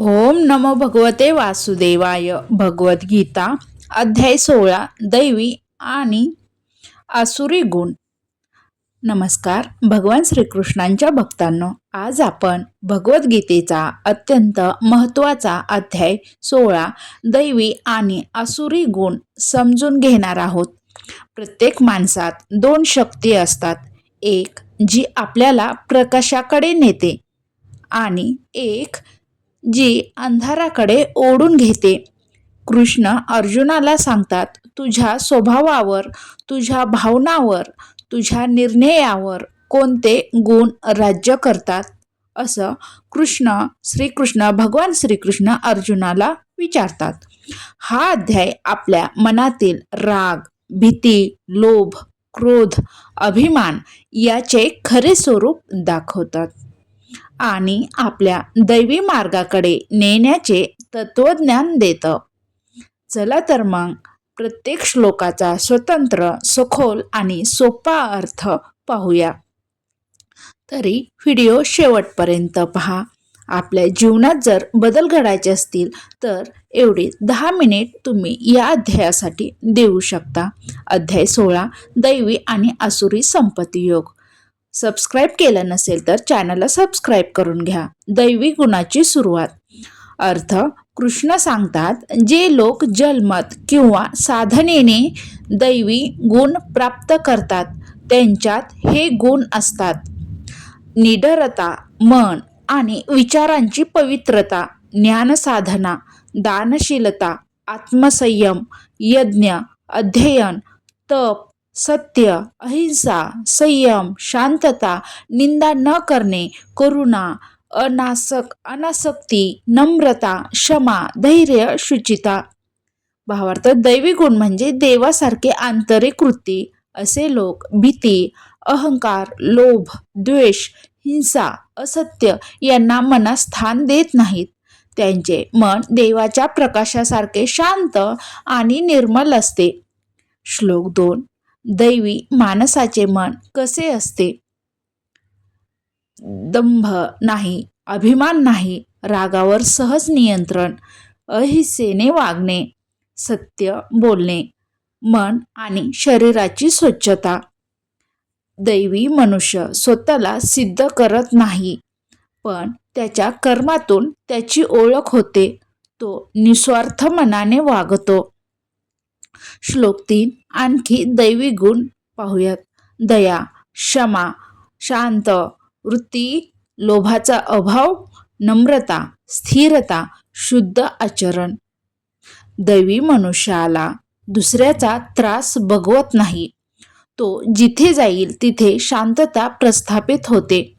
ओम नमो भगवते वासुदेवाय. भगवद्गीता अध्याय सोळा दैवी आणि आसुरी गुण. नमस्कार भगवान श्रीकृष्णांच्या भक्तांनो आज आपण भगवद्गीतेचा अत्यंत महत्त्वाचा अध्याय सोळा दैवी आणि आसुरी गुण समजून घेणार आहोत. प्रत्येक माणसात दोन शक्ती असतात. एक जी आपल्याला प्रकाशाकडे नेते आणि एक जी अंधाराकडे ओढून घेते. कृष्ण अर्जुनाला सांगतात तुझ्या स्वभावावर तुझ्या भावनावर तुझ्या निर्णयावर कोणते गुण राज्य करतात? असं कृष्ण श्रीकृष्ण भगवान श्रीकृष्ण अर्जुनाला विचारतात. हा अध्याय आपल्या मनातील राग भीती लोभ क्रोध अभिमान याचे खरे स्वरूप दाखवतात. आणि आपल्या दैवी मार्गाकडे नेण्याचे तत्वज्ञान देतं. चला तर मग प्रत्येक श्लोकाचा स्वतंत्र सखोल आणि सोपा अर्थ पाहूया. तरी व्हिडिओ शेवटपर्यंत पहा. आपल्या जीवनात जर बदल घडायचे असतील तर एवढे दहा मिनिट तुम्ही या अध्यायासाठी देऊ शकता. अध्याय सोळा दैवी आणि आसुरी संपत्ती योग. सबस्क्राईब केलं नसेल तर चॅनलला सबस्क्राईब करून घ्या. दैवी गुणाची सुरुवात. अर्थ कृष्ण सांगतात जे लोक जलमत किंवा साधनेने दैवी गुण प्राप्त करतात त्यांच्यात हे गुण असतात. निडरता मन आणि विचारांची पवित्रता ज्ञानसाधना दानशीलता आत्मसंयम यज्ञ अध्ययन तप सत्य अहिंसा संयम शांतता निंदा न करणे करुणा अनासक अनासक्ती नम्रता क्षमा धैर्य शुचिता. भावार्थ दैवी गुण म्हणजे देवासारखे आंतरिक कृती. असे लोक भीती अहंकार लोभ द्वेष हिंसा असत्य यांना मनात स्थान देत नाहीत. त्यांचे मन देवाच्या प्रकाशासारखे शांत आणि निर्मल असते. श्लोक दोन दैवी माणसाचे मन कसे असते? दंभ नाही अभिमान नाही रागावर सहज नियंत्रण अहिंसेने वागणे सत्य बोलणे मन आणि शरीराची स्वच्छता. दैवी मनुष्य स्वतःला सिद्ध करत नाही पण त्याच्या कर्मातून त्याची ओळख होते. तो निस्वार्थ मनाने वागतो. श्लोक तीन. आणखी दैवी गुण पाहूयात. दया क्षमा शांत वृत्ती लोभाचा अभाव नम्रता स्थिरता शुद्ध आचरण. दैवी मनुष्याला दुसऱ्याचा त्रास बघवत नाही. तो जिथे जाईल तिथे शांतता प्रस्थापित होते.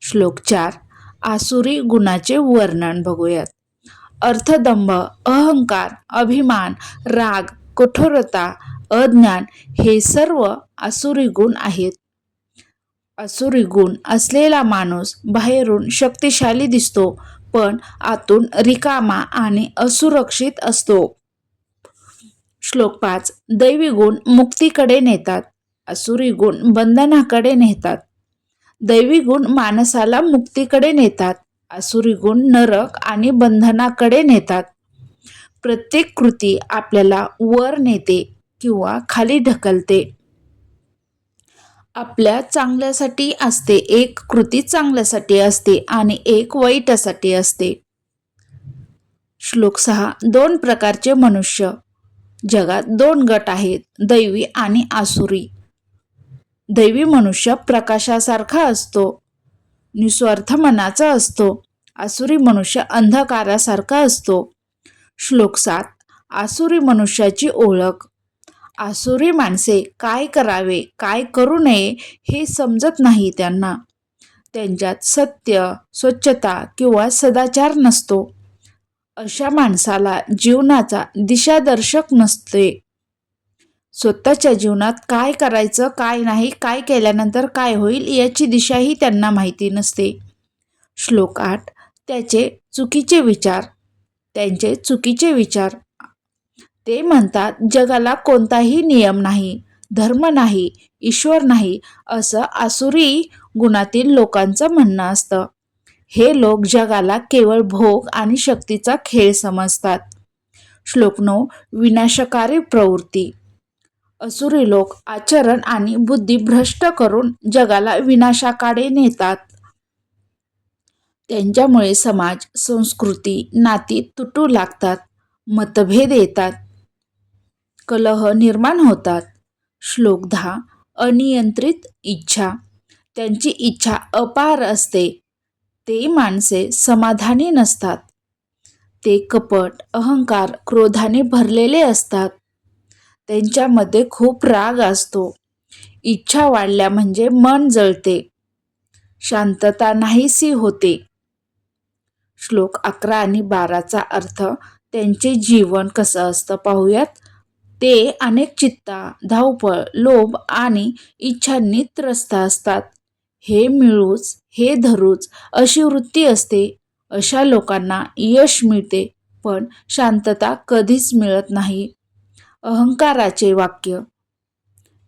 श्लोक चार. आसुरी गुणाचे वर्णन बघूयात. अर्थदंभ अहंकार अभिमान राग कठोरता अज्ञान हे सर्व असुरी गुण आहेत. असुरी गुण असलेला माणूस बाहेरून शक्तिशाली दिसतो पण आतून रिकामा आणि असुरक्षित असतो. श्लोक पाच दैवी गुण मुक्तीकडे नेतात. असुरी गुण बंधनाकडे नेतात. दैवी गुण माणसाला मुक्तीकडे नेतात. असुरी गुण नरक आणि बंधनाकडे नेतात. प्रत्येक कृती आपल्याला वर नेते किंवा खाली ढकलते. आपल्या चांगल्यासाठी असते एक कृती चांगल्यासाठी असते आणि एक वाईटासाठी असते. श्लोक सहा दोन प्रकारचे मनुष्य. जगात दोन गट आहेत दैवी आणि आसुरी. दैवी मनुष्य प्रकाशासारखा असतो निस्वार्थ मनाचा असतो. आसुरी मनुष्य अंधकारासारखा असतो. श्लोक सात आसुरी मनुष्याची ओळख. आसुरी माणसे काय करावे काय करू नये हे समजत नाही त्यांना. त्यांच्यात सत्य स्वच्छता किंवा सदाचार नसतो. अशा माणसाला जीवनाचा दिशादर्शक नसते. स्वतःच्या जीवनात काय करायचं काय नाही काय केल्यानंतर काय होईल याची दिशाही त्यांना माहिती नसते. श्लोक आठ त्याचे चुकीचे विचार. त्यांचे चुकीचे विचार. ते म्हणतात जगाला कोणताही नियम नाही धर्म नाही ईश्वर नाही असं आसुरी गुणातील लोकांचं म्हणणं असतं. हे लोक जगाला केवळ भोग आणि शक्तीचा खेळ समजतात. श्लोकनो विनाशकारी प्रवृत्ती. असुरी लोक आचरण आणि बुद्धी भ्रष्ट करून जगाला विनाशाकडे नेतात. त्यांच्यामुळे समाज संस्कृती नाती तुटू लागतात मतभेद येतात कलह निर्माण होतात. श्लोक दहा अनियंत्रित इच्छा. त्यांची इच्छा अपार असते. ते माणसे समाधानी नसतात. ते कपट अहंकार क्रोधाने भरलेले असतात. त्यांच्यामध्ये खूप राग असतो. इच्छा वाढल्या म्हणजे मन जळते. शांतता नाहीसी होते. श्लोक अकरा आणि बाराचा अर्थ त्यांचे जीवन कसं असतं पाहूयात. ते अनेक चित्ता धावपळ लोभ आणि इच्छांनी त्रस्त असतात. हे मिळूच हे धरूच अशी वृत्ती असते. अशा लोकांना यश मिळते पण शांतता कधीच मिळत नाही. अहंकाराचे वाक्य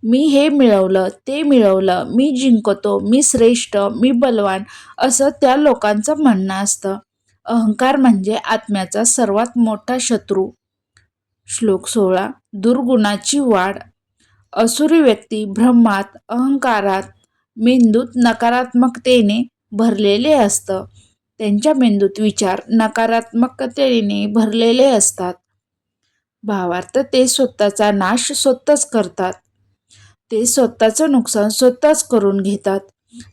मी हे मिळवलं ते मिळवलं मी जिंकतो मी श्रेष्ठ मी बलवान असं त्या लोकांचं म्हणणं असतं. अहंकार म्हणजे आत्म्याचा सर्वात मोठा शत्रू. श्लोक सोळा. दुर्गुणाची वाढ. असुरी व्यक्ती ब्रह्मात अहंकारात मेंदूत नकारात्मकतेने भरलेले असतं. त्यांच्या मेंदूत विचार नकारात्मकतेने भरलेले असतात. भावार्थ ते स्वतःचा नाश स्वतःच करतात. ते स्वतःचं नुकसान स्वतःच करून घेतात.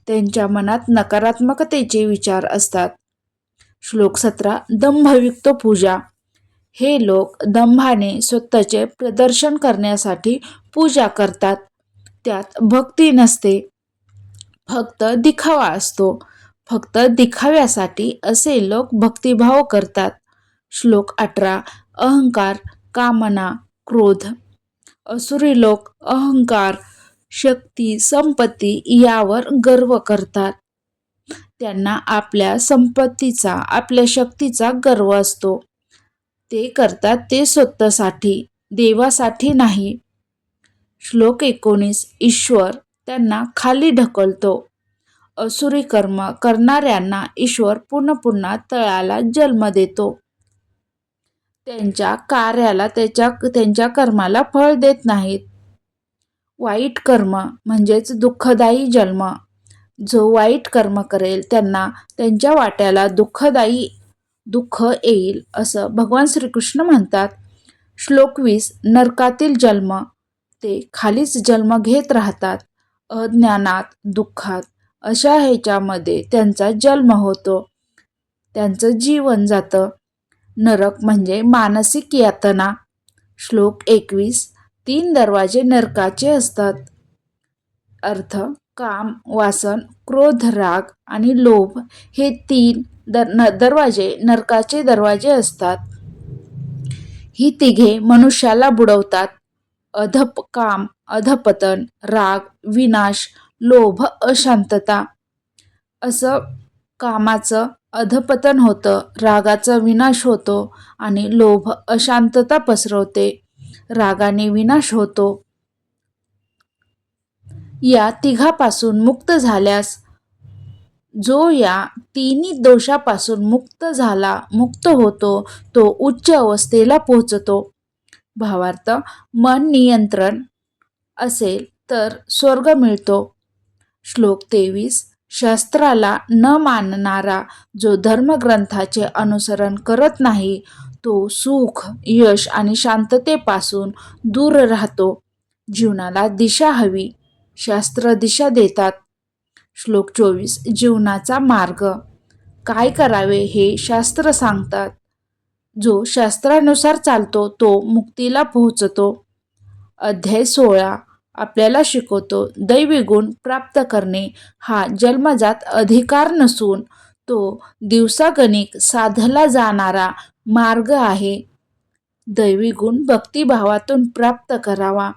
त्यांच्या मनात नकारात्मकतेचे विचार असतात. श्लोक सतरा दंभयुक्त पूजा. हे लोक दंभाने स्वतःचे प्रदर्शन करण्यासाठी पूजा करतात. त्यात भक्ती नसते. फक्त दिखावा असतो. फक्त दिखाव्यासाठी असे लोक भक्तिभाव करतात. श्लोक अठरा अहंकार कामना क्रोध. असुरी लोक अहंकार शक्ती संपत्ती यावर गर्व करतात. त्यांना आपल्या संपत्तीचा आपल्या शक्तीचा गर्व असतो. ते करतात ते स्वतःसाठी देवासाठी नाही. श्लोक एकोणीस ईश्वर त्यांना खाली ढकलतो. असुरी कर्म करणाऱ्यांना ईश्वर पुन्हा पुन्हा तळाला जन्म देतो. त्यांच्या कार्याला त्याच्या त्यांच्या कर्माला फळ देत नाहीत. वाईट कर्म म्हणजेच दुःखदायी जन्म. जो वाईट कर्म करेल त्यांना त्यांच्या वाट्याला दुःखदायी दुःख येईल असं भगवान श्रीकृष्ण म्हणतात. श्लोक वीस नरकातील जन्म ते खालीच जन्म घेत राहतात अज्ञानात दुःखात अशा ह्याच्यामध्ये त्यांचा जन्म होतो. त्यांचं जीवन जातं. नरक म्हणजे मानसिक यातना. श्लोक एकवीस तीन दरवाजे नरकाचे असतात. अर्थ काम वासन क्रोध राग आणि लोभ हे तीन दर न दरवाजे नरकाचे दरवाजे असतात. ही तिघे मनुष्याला बुडवतात. अधप काम अधपतन राग विनाश लोभ अशांतता. असं कामाचं अधपतन होतं रागाचा विनाश होतो आणि लोभ अशांतता पसरवते. रागाने विनाश होतो. या तिघापासून मुक्त झाल्यास जो या तिन्ही दोषापासून मुक्त झाला मुक्त होतो तो उच्च अवस्थेला पोहोचतो. भावार्थ मन नियंत्रण असेल तर स्वर्ग मिळतो. श्लोक तेवीस शास्त्राला न मानणारा जो धर्मग्रंथाचे अनुसरण करत नाही तो सुख यश आणि शांततेपासून दूर राहतो. जीवनाला दिशा हवी. शास्त्र दिशा देतात. श्लोक चोवीस जीवनाचा मार्ग. काय करावे हे शास्त्र सांगतात. जो शास्त्रानुसार चालतो तो मुक्तीला पोहोचतो. अध्याय सोळा आपल्याला शिकवतो दैवी गुण प्राप्त करणे हा जन्मजात अधिकार नसून तो दिवसागणिक साधला जाणारा मार्ग आहे. दैवी गुण भक्तिभावातून प्राप्त करावा.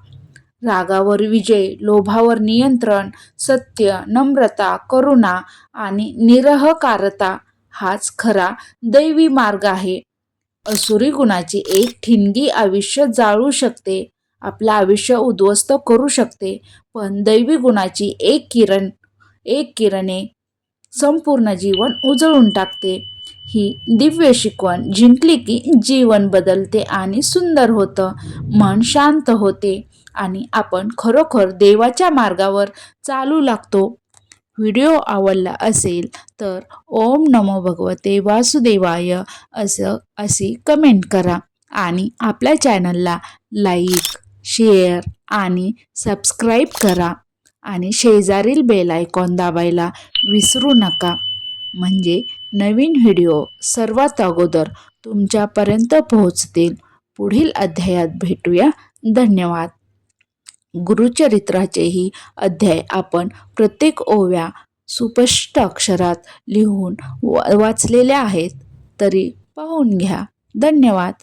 रागावर विजय लोभावर नियंत्रण सत्य नम्रता करुणा आणि निरहकारता हाच खरा दैवी मार्ग आहे. असुरी गुणाची एक ठिणगी आयुष्य जाळू शकते आपलं आयुष्य उद्ध्वस्त करू शकते पण दैवी गुणाची एक किरण एक किरणे संपूर्ण जीवन उजळून टाकते. ही दिव्य शिकवण जिंकली की जीवन बदलते आणि सुंदर होतं मन शांत होते. आणि आपण खरोखर देवाच्या मार्गावर चालू लागतो. व्हिडिओ आवडला असेल तर ओम नमो भगवते वासुदेवाय असं अशी कमेंट करा आणि आपल्या चॅनलला लाईक शेअर आणि सबस्क्राईब करा आणि शेजारील बेल आयकॉन दाबायला विसरू नका. म्हणजे नवीन व्हिडिओ सर्वात अगोदर तुमच्यापर्यंत पोहोचतील. पुढील अध्यायात भेटूया. धन्यवाद. गुरुचरित्राचेही अध्याय आपण प्रत्येक ओव्या सुपष्ट अक्षरात लिहून वाचलेल्या आहेत. तरी पाहून घ्या. धन्यवाद.